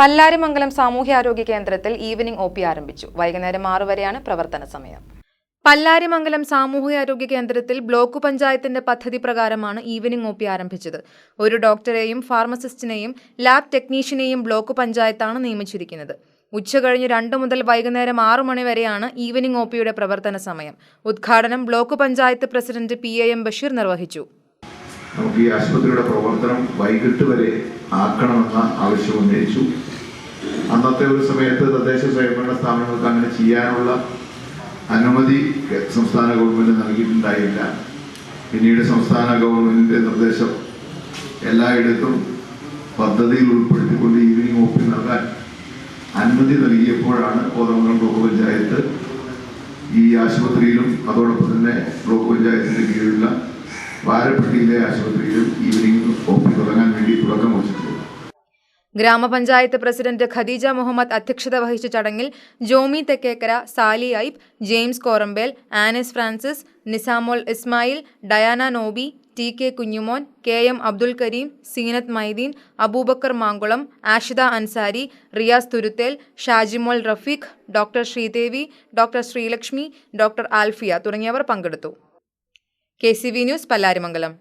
പല്ലാരിമംഗലം സാമൂഹ്യാരോഗ്യ കേന്ദ്രത്തിൽ evening O P ആരംഭിച്ചു. വൈകുന്നേരം ആറു വരെയാണ് പ്രവർത്തന സമയം. പല്ലാരിമംഗലം സാമൂഹ്യാരോഗ്യ കേന്ദ്രത്തിൽ ബ്ലോക്ക് പഞ്ചായത്തിന്റെ പദ്ധതി പ്രകാരമാണ് ഈവനിംഗ് ഒ പി ആരംഭിച്ചത്. ഒരു ഡോക്ടറെയും ഫാർമസിസ്റ്റിനെയും ലാബ് ടെക്നീഷ്യനെയും ബ്ലോക്ക് പഞ്ചായത്താണ് നിയമിച്ചിരിക്കുന്നത്. ഉച്ചകഴിഞ്ഞ് രണ്ട് മുതൽ വൈകുന്നേരം ആറു മണി വരെയാണ് ഈവനിംഗ് ഒ പിയുടെ പ്രവർത്തന സമയം. ഉദ്ഘാടനം block panchayat president P A M Basheer നിർവഹിച്ചു. നമുക്ക് ഈ ആശുപത്രിയുടെ പ്രവർത്തനം വൈകിട്ട് വരെ ആക്കണമെന്ന ആവശ്യം ഉന്നയിച്ചു. അന്നത്തെ ഒരു സമയത്ത് തദ്ദേശ സ്വയംഭരണ സ്ഥാപനങ്ങൾക്ക് അങ്ങനെ ചെയ്യാനുള്ള അനുമതി സംസ്ഥാന ഗവൺമെന്റ് നൽകിയിട്ടുണ്ടായില്ല. പിന്നീട് സംസ്ഥാന ഗവൺമെന്റിന്റെ നിർദ്ദേശം എല്ലായിടത്തും പദ്ധതിയിൽ ഉൾപ്പെടുത്തിക്കൊണ്ട് ഈവനിങ് ഒപ്പി നൽകാൻ അനുമതി നൽകിയപ്പോഴാണ് കോതമംഗലം ബ്ലോക്ക് പഞ്ചായത്ത് ഈ ആശുപത്രിയിലും അതോടൊപ്പം തന്നെ ബ്ലോക്ക് പഞ്ചായത്തിന്റെ കീഴിലുള്ള വാരപ്പെട്ടിയിലെ ആശുപത്രിയിലും ഈവനിങ് ഗ്രാമപഞ്ചായത്ത് പ്രസിഡന്റ് ഖദീജ മുഹമ്മദ് അധ്യക്ഷത വഹിച്ച ചടങ്ങിൽ Jomy Thekkekara Sally Aib James Korambel Anas Francis Nisamol Ismail Diana Noby T K Kunjumon K M Abdul Kareem Seenath Maideen Abubakar Mankulam Ashida Ansari Riyas Thuruthel Shajimol Rafeeq doctor Sreedevi doctor Sreelakshmi doctor Alphia തുടങ്ങിയവർ പങ്കെടുത്തു. K C V news Pallarimangalam.